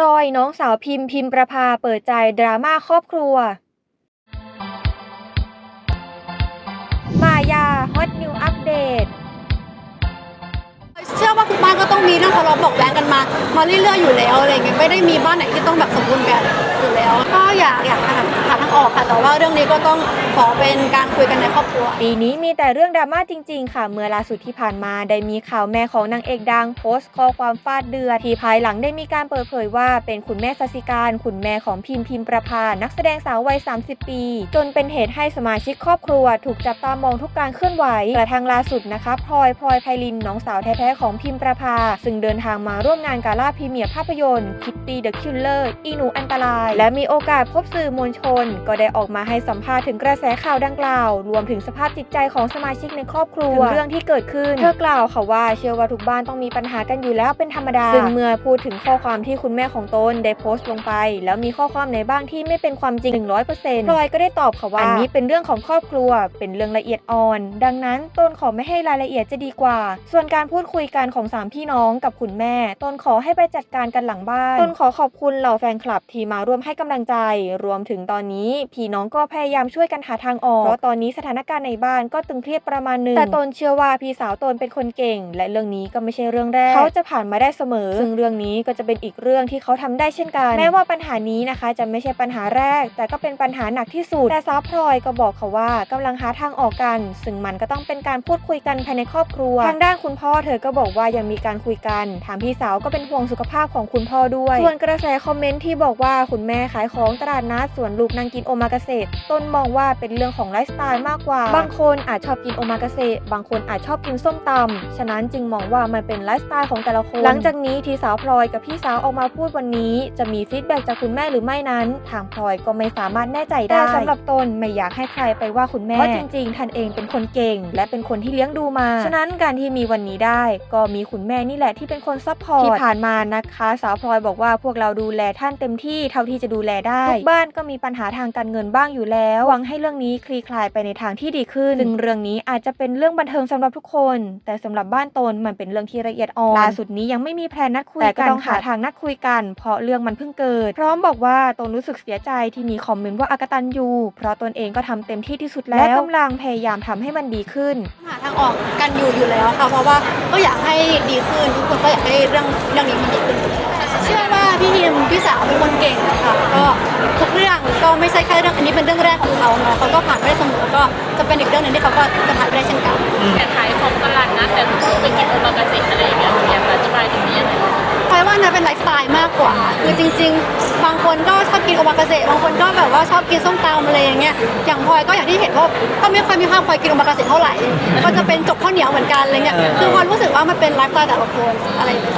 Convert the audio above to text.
ลอยน้องสาวพิมพ์พิมประภาเปิดใจดราม่าครอบครัว มายาฮอตนิวอัปเดตเชื่อว่าทุกบ้านก็ต้องมีเรื่องทะเลาะบอกแว้งกันมา มาเรื่อยๆอยู่แล้วอะไรเงี้ยไม่ได้มีบ้านไหนที่ต้องแบบสมบูรณ์แบบอยู่แล้ว ก็อยากอยากทำ ออกค่ะ แต่ว่าเรื่องนี้ก็ต้องขอเป็นการคุยกันในครอบครัว ปีนี้มีแต่เรื่องดราม่าจริง ๆ ค่ะ เมื่อล่าสุดที่ผ่านมาได้มีข่าวแม่ของนางเอกดังโพสต์ข้อความฟาดเดือดที่ภายหลังได้มีการเปิดเผยว่าเป็นคุณแม่สัสิการ คุณแม่ของพิมพ์พิมประภา นักแสดงสาววัย 30 ปี จนเป็นเหตุให้สมาชิกครอบครัว ถูกจับตามองทุกการเคลื่อนไหวกระทั่งล่าสุดนะคะพลอยพลอยไพลินน้องสาวแท้ๆของพิมประภา ซึ่งเดินทางมาร่วมงานกาล่าพรีเมียร์ภาพยนตร์คิตตี้เดอะคิลเลอร์อีหนูอันตราย และมีโอกาสพบสื่อมวลชนก็ได้ออกมาให้สัมภาษณ์ถึงกระแสข่าวดังกล่าว รวมถึงสภาพจิตใจของสมาชิกในครอบครัวถึงเรื่องที่เกิดขึ้น เธอกล่าวค่ะว่าเชื่อว่าทุกบ้านต้องมีปัญหากันอยู่แล้วเป็นธรรมดา ซึ่งเมื่อพูดถึงข้อความที่คุณแม่ของตนได้โพสต์ลงไป แล้วมีข้อความไหนบ้างที่ไม่เป็นความจริง 100%พลอยก็ได้ตอบค่ะว่าอันนี้เป็นเรื่องของครอบครัว เป็นเรื่องละเอียดอ่อน ดังนั้นตนขอไม่ให้รายละเอียดจะดีกว่า ส่วนการพูดคุยกันของสามพี่น้องกับคุณแม่ตนขอให้ไปจัดการกันหลังบ้านตนขอขอบคุณเหล่าแฟนคลับที่มาร่วมให้กำลังใจ รวมถึงตอนนี้พี่น้องก็พยายามช่วยกันหาทางออก เพราะตอนนี้สถานการณ์ในบ้านก็ตึงเครียดประมาณหนึง แต่ตนเชื่อว่าพี่สาวตนเป็นคนเก่ง และเรื่องนี้ก็ไม่ใช่เรื่องแรก เขาจะผ่านมาได้เสมอ ซึ่งเรื่องนี้ก็จะเป็นอีกเรื่องที่เขาทำได้เช่นกัน แม้ว่าปัญหานี้นะคะจะไม่ใช่ปัญหาแรก แต่ก็เป็นปัญหาหนักที่สุด แต่สาวพลอยก็บอกค่ะว่ากำลังหาทางออกกัน ซึ่งมันก็ต้องเป็นการพูดคุยกันภายในครอบครัว ทางด้านคุณพ่อเธอก็บอกว่ายังมีการคุยกันทางพี่สาวก็เป็นห่วงสุขภาพของคุณพ่อด้วย ส่วนกระแสคอมเมนต์ที่บอกว่าคุณแม่ขายของตลาดนัดส่วนลูกนั่งกินโอมากาเสะต้นมองว่าเป็นเรื่องของไลฟ์สไตล์มากกว่า บางคนอาจชอบกินโอมากาเสะบางคนอาจชอบกินส้มตำฉะนั้นจึงมองว่ามันเป็นไลฟ์สไตล์ของแต่ละคน หลังจากนี้ที่สาวพลอยกับพี่สาวออกมาพูดวันนี้ จะมีฟีดแบ็กจากคุณแม่หรือไม่นั้น ทางพลอยก็ไม่สามารถแน่ใจได้แต่สำหรับตนไม่อยากให้ใครไปว่าคุณแม่เพราะจริง ๆ ท่านเองเป็นคนเก่ง และเป็นคนที่เลี้ยงดูมา ฉะนั้นการที่มีวันนี้ได้ ก็มีคุณแม่นี่แหละที่เป็นคนซัพพอร์ตที่ผ่านมานะคะ สาวพลอยบอกว่าพวกเราดูแลท่านเต็มที่เท่าที่จะดูแลได้ทุกบ้านก็มีปัญหาทางการเงินบ้างอยู่แล้ว หวังให้เรื่องนี้คลี่คลายไปในทางที่ดีขึ้นซึ่งเรื่องนี้อาจจะเป็นเรื่องบันเทิงสำหรับทุกคน แต่สำหรับบ้านตนมันเป็นเรื่องที่ละเอียดอ่อนล่าสุดนี้ยังไม่มีแพลนนัดคุยกันแต่ก็ต้องหาทางนัดคุยกัน เพราะเรื่องมันเพิ่งเกิด พร้อมบอกว่าตนรู้สึกเสียใจที่มีคอมเมนต์ว่าอากตันยูเพราะตนเองก็ทำเต็มที่ที่สุดแล้วและกำลังพยายามทำให้มันดีขึ้นหาทางออกกันอยู่อยู่แล้วค่ะเพราะว่าก็อยากให้ดีขึ้นทุกคนก็อยากให้เรื่องเรื่องนี้มันดีขึ้นอยู่แล้วเชื่อว่าพี่ฮิมพี่สาวเป็นคนเก่งนะคะก็ทุกเรื่อง ก็ไม่ใช่แค่เรื่องอันนี้เป็นเรื่องแรกของเขาเนาะเขาก็ผ่านไปได้เสมอก็จะเป็นอีกเรื่องหนึ่งที่เขาก็จะผ่านไปได้เช่นกันแต่ขายของตลาดนัดแต่ต้องไปกินโอมากาเสะอะไรอย่างเงี้ยอยากจะอธิบายตรงนี้ยังไงบ้างพลอยว่านะเป็นไลฟ์สไตล์มากกว่า คือจริง ๆ บางคนก็ชอบกินโอมากาเสะบางคนก็แบบว่าชอบกินส้มตำอะไรอย่างเงี้ยอย่างพลอยก็อย่างที่เห็นว่าก็ไม่ค่อยมีภาพพลอยกินโอมากาเสะเท่าไหร่ก็จะเป็นจกข้าวเหนียวเหมือนกันอะไรเงี้ยคือพลอยรู้สึกว่ามันเป็นไลฟ์สไตล์แต่ละคนอะไรอย่างเงี้ยมากกว่า